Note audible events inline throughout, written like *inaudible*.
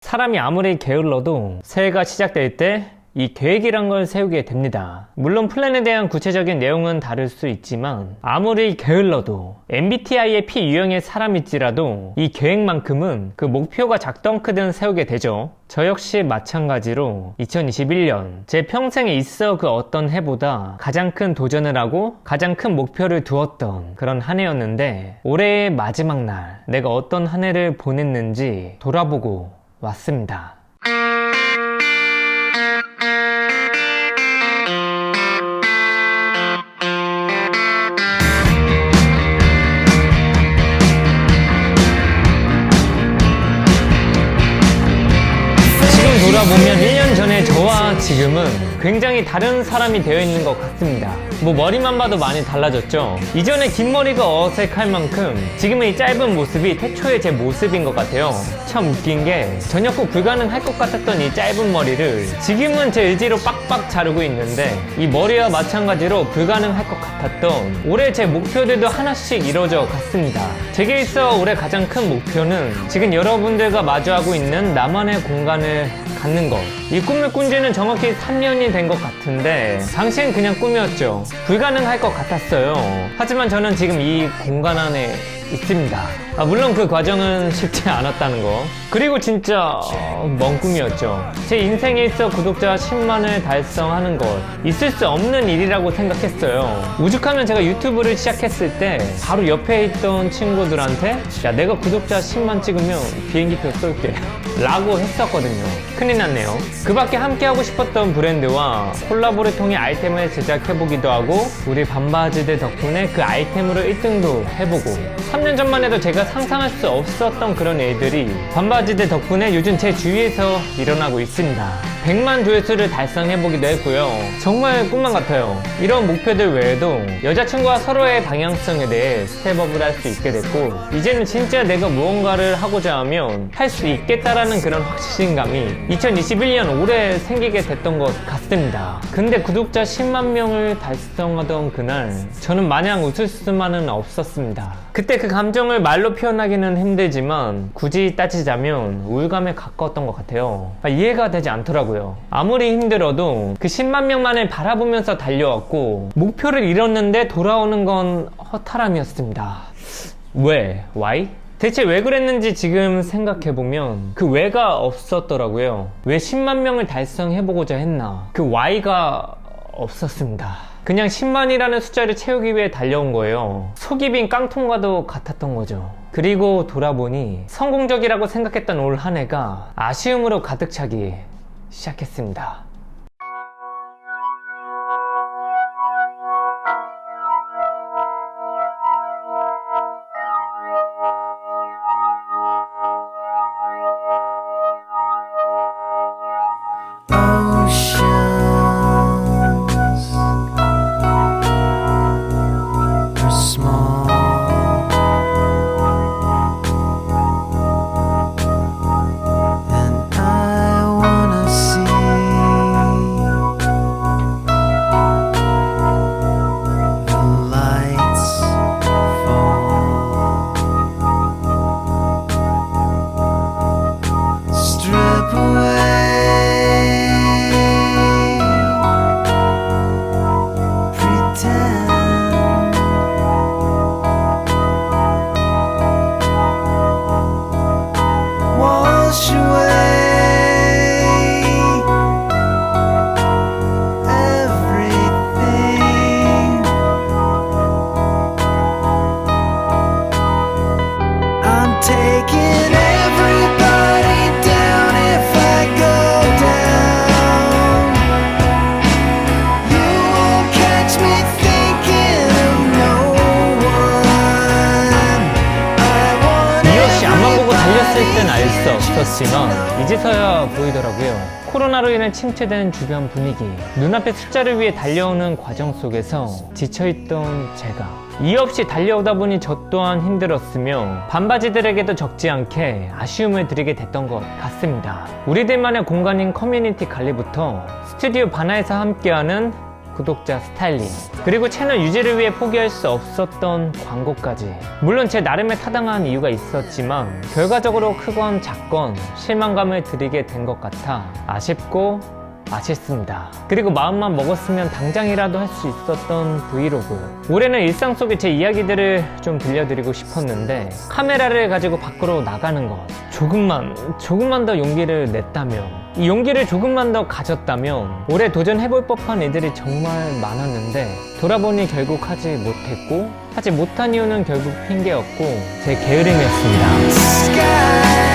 사람이 아무리 게을러도 새해가 시작될 때 이 계획이란 걸 세우게 됩니다. 물론 플랜에 대한 구체적인 내용은 다를 수 있지만 아무리 게을러도 MBTI의 P 유형의 사람일지라도 이 계획만큼은 그 목표가 작던 크든 세우게 되죠. 저 역시 마찬가지로 2021년 제 평생에 있어 그 어떤 해보다 가장 큰 도전을 하고 가장 큰 목표를 두었던 그런 한 해였는데 올해의 마지막 날 내가 어떤 한 해를 보냈는지 돌아보고 왔습니다. 지금 돌아보면 1년 전에 저와 지금은 굉장히 다른 사람이 되어 있는 것 같습니다. 뭐 머리만 봐도 많이 달라졌죠. 이전에 긴 머리가 어색할 만큼 지금의 이 짧은 모습이 태초의 제 모습인 것 같아요. 참 웃긴 게 전혀 꼭 불가능할 것 같았던 이 짧은 머리를 지금은 제 의지로 빡빡 자르고 있는데 이 머리와 마찬가지로 불가능할 것 같았던 올해 제 목표들도 하나씩 이루어져 갔습니다. 제게 있어 올해 가장 큰 목표는 지금 여러분들과 마주하고 있는 나만의 공간을 갖는 것. 이 꿈을 꾼 지는 정확히 3년이 된 것 같은데 당시엔 그냥 꿈이었죠. 불가능할 것 같았어요. 하지만 저는 지금 이 공간 안에 있습니다. 아, 물론 그 과정은 쉽지 않았다는 거. 그리고 진짜 먼 꿈이었죠. 제 인생에 있어 구독자 10만을 달성하는 것. 있을 수 없는 일이라고 생각했어요. 오죽하면 제가 유튜브를 시작했을 때 바로 옆에 있던 친구들한테 야, 내가 구독자 10만 찍으면 비행기표 쏠게. *laughs* 라고 했었거든요. 큰일 났네요. 그 밖에 함께 하고 싶었던 브랜드와 콜라보를 통해 아이템을 제작해보기도 하고 우리 반바지들 덕분에 그 아이템으로 1등도 해보고 3년 전만 해도 제가 상상할 수 없었던 그런 일들이 반바지들 덕분에 요즘 제 주위에서 일어나고 있습니다. 100만 조회수를 달성해보기도 했고요. 정말 꿈만 같아요. 이런 목표들 외에도 여자친구와 서로의 방향성에 대해 스텝업을 할 수 있게 됐고 이제는 진짜 내가 무언가를 하고자 하면 할 수 있겠다라는 그런 확신감이 2021년 올해 생기게 됐던 것 같습니다. 근데 구독자 10만 명을 달성하던 그날 저는 마냥 웃을 수만은 없었습니다. 그때 그 감정을 말로 표현하기는 힘들지만 굳이 따지자면 우울감에 가까웠던 것 같아요. 아, 이해가 되지 않더라고요. 아무리 힘들어도 그 10만 명만을 바라보면서 달려왔고 목표를 이뤘는데 돌아오는 건 허탈함이었습니다. 왜? Why? 대체 왜 그랬는지 지금 생각해보면 그 왜가 없었더라고요. 왜 10만 명을 달성해보고자 했나? 그 why가 없었습니다. 그냥 10만이라는 숫자를 채우기 위해 달려온 거예요. 속이 빈 깡통과도 같았던 거죠. 그리고 돌아보니 성공적이라고 생각했던 올 한 해가 아쉬움으로 가득 차기 시작했습니다. Taking 수 없었지만 이제서야 보이더라고요. 코로나로 인해 침체된 주변 분위기, 눈앞의 숫자를 위해 달려오는 과정 속에서 지쳐있던 제가 이유 없이 달려오다 보니 저 또한 힘들었으며 반바지들에게도 적지 않게 아쉬움을 드리게 됐던 것 같습니다. 우리들만의 공간인 커뮤니티 관리부터 스튜디오 바나에서 함께하는 구독자 스타일링 그리고 채널 유지를 위해 포기할 수 없었던 광고까지. 물론 제 나름의 타당한 이유가 있었지만 결과적으로 크건 작건 실망감을 드리게 된 것 같아 아쉽고 아쉽습니다. 그리고 마음만 먹었으면 당장이라도 할 수 있었던 브이로그. 올해는 일상 속의 제 이야기들을 좀 들려드리고 싶었는데 카메라를 가지고 밖으로 나가는 것. 조금만, 조금만 더 용기를 냈다면, 이 용기를 조금만 더 가졌다면 올해 도전해볼 법한 애들이 정말 많았는데 돌아보니 결국 하지 못했고 하지 못한 이유는 결국 핑계였고 제 게으름이었습니다.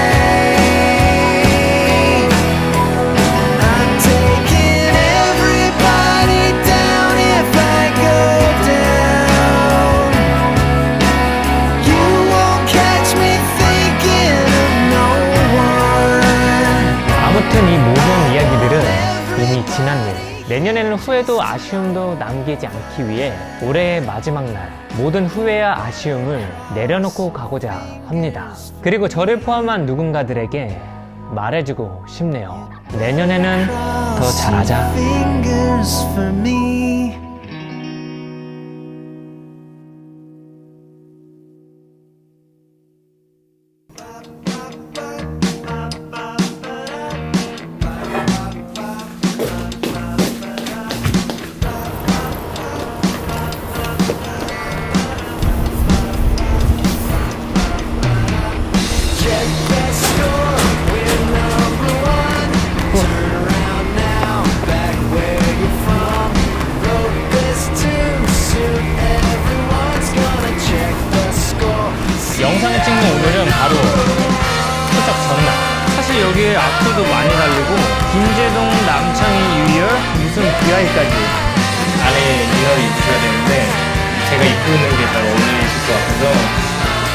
지난 일. 내년에는 후회도 아쉬움도 남기지 않기 위해 올해의 마지막 날 모든 후회와 아쉬움을 내려놓고 가고자 합니다. 그리고 저를 포함한 누군가들에게 말해주고 싶네요. 내년에는 더 잘하자. 바로 추석 전날. 사실 여기에 악플도 많이 달리고 김재동, 남창희, 유열, 무슨 비하이까지 안에 인연이 있어야 되는데 제가 입고 있는 게 잘 어울리실 것 같아서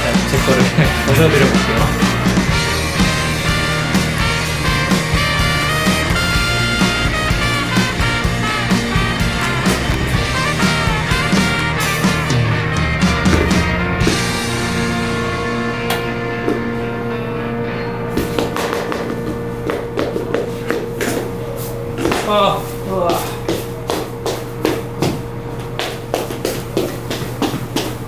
그냥 제 거를 *laughs* 벗어드려 볼게요. 아.